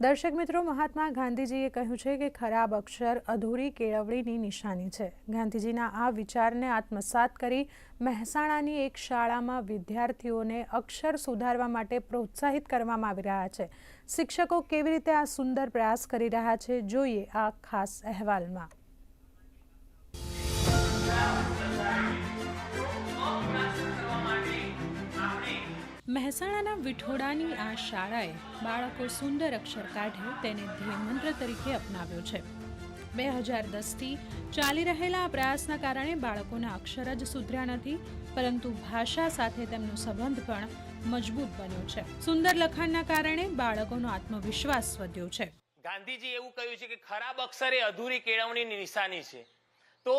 દર્શક મિત્રો, મહાત્મા ગાંધીજીએ કહ્યું છે કે ખરાબ અક્ષર અધૂરી કેળવણીની નિશાની છે. ગાંધીજીના આ વિચારને આત્મસાત કરી મહેસાણાની એક શાળામાં વિદ્યાર્થીઓને અક્ષર સુધારવા માટે પ્રોત્સાહિત કરવામાં આવી રહ્યા છે. શિક્ષકો કેવી રીતે આ સુંદર પ્રયાસ કરી રહ્યા છે, જોઈએ આ ખાસ અહેવાલમાં. મહેસાણાના વિઠોડાની આ શાળાએ બાળકો સુંદર અક્ષર કાઢે તેને ધ્યેયમંત્ર તરીકે અપનાવ્યો છે. બે હજાર દસથી ચાલી રહેલા આ પ્રયાસના કારણે બાળકોના અક્ષર જ સુધર્યા નથી, પરંતુ ભાષા સાથે તેમનો સંબંધ પણ મજબૂત બન્યો છે. સુંદર લખાણના કારણે બાળકોનો આત્મવિશ્વાસ વધ્યો છે. ગાંધીજી એવું કહ્યું છે કે ખરાબ અક્ષર એ અધૂરી કેળવણીની નિશાની છે. તો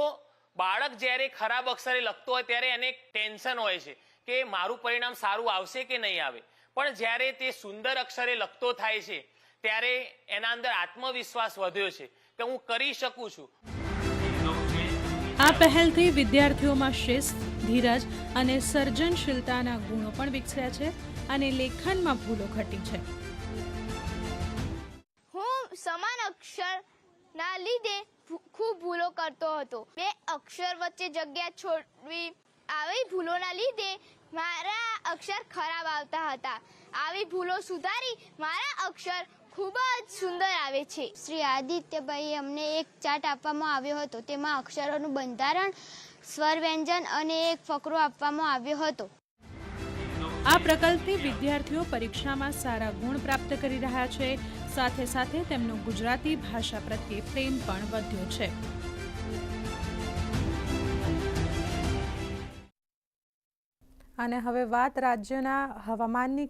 બાળક જ્યારે ખરાબ અક્ષરે લખતો હોય ત્યારે એને ટેન્શન હોય છે. કે મારું પરિણામ સારું આવશે કે નહીં આવે. પણ જ્યારે તે સુંદર અક્ષરે લખતો થાય છે ત્યારે એના અંદર આત્મવિશ્વાસ વધ્યો છે. કે હું કરી શકું છું. આ પહેલથી વિદ્યાર્થીઓમાં શિસ્ત ધીરજ અને સર્જનશીલતાના ગુણો પણ વિકસ્યા છે અને લેખનમાં ભૂલો ઘટી છે. હું સમાન અક્ષરના લીધે ખૂબ ભૂલો કરતો હતો. બે અક્ષર વચ્ચે જગ્યા છોડવી આવી ભૂલોના લીધે મારા અક્ષર ખરાબ આવતા હતા. આવી ભૂલો સુધારી મારા અક્ષર ખૂબ જ સુંદર આવે છે. શ્રી આદિત્યભાઈએ અમને એક ચાર્ટ આપવામાં આવ્યો હતો. તેમાં અક્ષરોનું બંધારણ સ્વર વ્યંજન અને એક ફકરો આપવામાં આવ્યો હતો. આ પ્રકલ્પથી વિદ્યાર્થીઓ પરીક્ષામાં સારા ગુણ પ્રાપ્ત કરી રહ્યા છે. સાથે સાથે તેમનો ગુજરાતી ભાષા પ્રત્યે પ્રેમ પણ વધ્યો છે. અને હવે વાત રાજ્યના હવામાનની